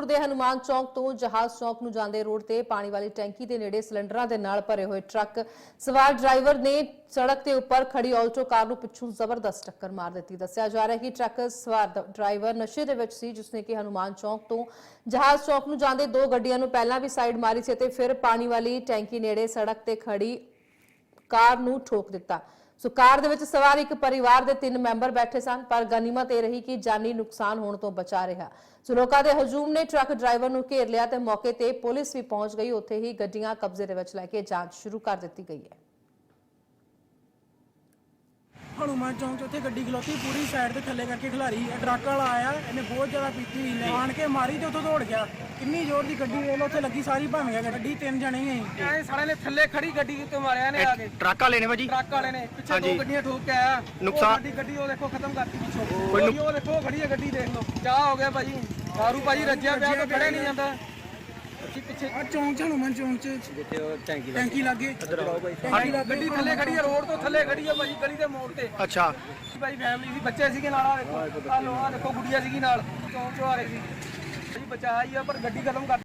ਗੁਰਦਾਸਪੁਰ ਦੇ ਹਨੂਮਾਨ ਚੌਕ ਤੋਂ ਜਹਾਜ਼ ਚੌਕ ਨੂੰ ਜਾਂਦੇ ਰੋਡ ਤੇ ਪਾਣੀ ਵਾਲੀ ਟੈਂਕੀ ਦੇ ਨੇੜੇ ਸਿਲੰਡਰਾਂ ਦੇ ਨਾਲ ਭਰੇ ਹੋਏ ਟਰੱਕ ਸਵਾਰ ਡਰਾਈਵਰ ਨੇ ਸੜਕ ਦੇ ਉੱਪਰ ਖੜੀ ਆਲਟੋ ਕਾਰ ਨੂੰ ਪਿੱਛੋਂ ਜ਼ਬਰਦਸਤ ਟੱਕਰ ਮਾਰ ਦਿੱਤੀ। ਦੱਸਿਆ ਜਾ ਰਿਹਾ ਹੈ ਕਿ ਟਰੱਕ ਸਵਾਰ ਡਰਾਈਵਰ ਨਸ਼ੇ ਦੇ ਵਿੱਚ ਸੀ, ਜਿਸਨੇ ਕਿ ਹਨੂਮਾਨ ਚੌਕ ਤੋਂ ਜਹਾਜ਼ ਚੌਕ ਨੂੰ ਜਾਂਦੇ ਦੋ ਗੱਡੀਆਂ ਨੂੰ ਪਹਿਲਾਂ ਵੀ ਸਾਈਡ ਮਾਰੀ ਸੀ ਤੇ ਫਿਰ ਪਾਣੀ ਵਾਲੀ ਟੈਂਕੀ ਨੇੜੇ ਸੜਕ ਤੇ ਖੜੀ ਕਾਰ ਨੂੰ ਠੋਕ ਦਿੱਤਾ। ਸੋ ਕਾਰ ਦੇ ਵਿੱਚ ਸਵਾਰ ਇੱਕ ਪਰਿਵਾਰ ਦੇ ਤਿੰਨ ਮੈਂਬਰ ਬੈਠੇ ਸਨ, ਪਰ ਗਨੀਮਤ ਇਹ ਰਹੀ ਕਿ ਜਾਨੀ ਨੁਕਸਾਨ ਹੋਣ ਤੋਂ ਬਚਾ ਰਿਹਾ। ਸੋ ਲੋਕਾਂ ਦੇ ਹਜੂਮ ਨੇ ਟਰੱਕ ਡਰਾਈਵਰ ਨੂੰ ਘੇਰ ਲਿਆ ਤੇ ਮੌਕੇ ਤੇ ਪੁਲਿਸ ਵੀ ਪਹੁੰਚ ਗਈ। ਉੱਥੇ ਹੀ ਗੱਡੀਆਂ ਕਬਜ਼ੇ ਦੇ ਵਿੱਚ ਲੈ ਕੇ ਜਾਂਚ ਸ਼ੁਰੂ ਕਰ ਦਿੱਤੀ ਗਈ ਹੈ। ਹਨੂਮਾਨ ਚੌਂਕ 'ਚ ਉੱਥੇ ਗੱਡੀ ਖਲੋਤੀ ਪੂਰੀ ਸਾਈਡ ਤੇ ਥੱਲੇ ਕਰਕੇ ਖਿਲਾਰੀ ਟਰੱਕ ਵਾਲਾ ਆਇਆ ਇਹਨੇ ਬਹੁਤ ਜ਼ਿਆਦਾ ਪੀਤੀ ਹੋਈ ਨੇ ਆਣ ਕੇ ਮਾਰੀ ਤੇ ਉੱਥੋਂ ਦੌੜ ਗਿਆ। ਕਿੰਨੀ ਜ਼ੋਰ ਦੀ ਗੱਡੀ ਵੇਖ ਲਓ ਉੱਥੇ ਲੱਗੀ ਸਾਰੀ ਭੰਮ ਗਿਆ ਗੱਡੀ ਤਿੰਨ ਜਣੇ ਹੀ ਐ ਸਾਲੇ ਨੇ ਥੱਲੇ ਖੜੀ ਗੱਡੀ ਉੱਤੇ ਮਾਰਿਆ ਨੇ ਆ ਕੇ। ਟਰੱਕ ਵਾਲੇ ਨੇ ਭਾਜੀ? ਟਰੱਕ ਵਾਲੇ ਨੇ ਪਿੱਛੇ ਹਾਂਜੀ। ਦੋ ਗੱਡੀਆਂ ਠੋਕ ਕੇ ਆਇਆ। ਨੁਕਸਾਨ- ਸਾਡੀ ਗੱਡੀ ਉਹ ਦੇਖੋ ਖਤਮ ਕਰਤੀ ਪਿੱਛੋਂ। ਕੋਈ ਨੁਕ- ਉਹਦੀ ਉਹ ਦੇਖੋ ਖੜੀ ਹੈ ਗੱਡੀ ਦੇਖ ਲਓ। ਕਿਆ ਹੋ ਗਿਆ ਭਾਜੀ? ਦਾਰੂ ਭਾਜੀ ਰੱਜਿਆ ਪਿਆ ਤਾਂ ਖੜੇ ਨਹੀਂ ਜਾਂਦਾ। ਪਿੱਛੇ। ਆ ਚੌਂਕ 'ਚ ਹਨੂਮਾਨ ਚੌਂਕ 'ਚ। ਟੈਂਕੀ ਲੱਗੇ ਗੱਡੀ ਗੱਡੀ ਥੱਲੇ ਖੜੀ ਹੈ ਰੋਡ ਤੋਂ ਥੱਲੇ ਖੜੀ ਹੈ ਭਾਜੀ ਗਲੀ ਦੇ ਮੋੜ ਤੇ। ਅੱਛਾ। ਭਾਈ ਫੈਮਿਲੀ ਸੀ ਬੱਚੇ ਸੀਗੇ ਨਾਲ ਆ ਦੇਖੋ ਆ ਆ ਦੇਖੋ ਸੀਗੀ ਨਾਲ। ਚੌਂਕ ਚੋਂ ਆ ਰਹੀ ਸੀ ਬਚਾ ਹੀ ਆ ਪਰ ਗੱਡੀ ਖਤਮ ਕਰ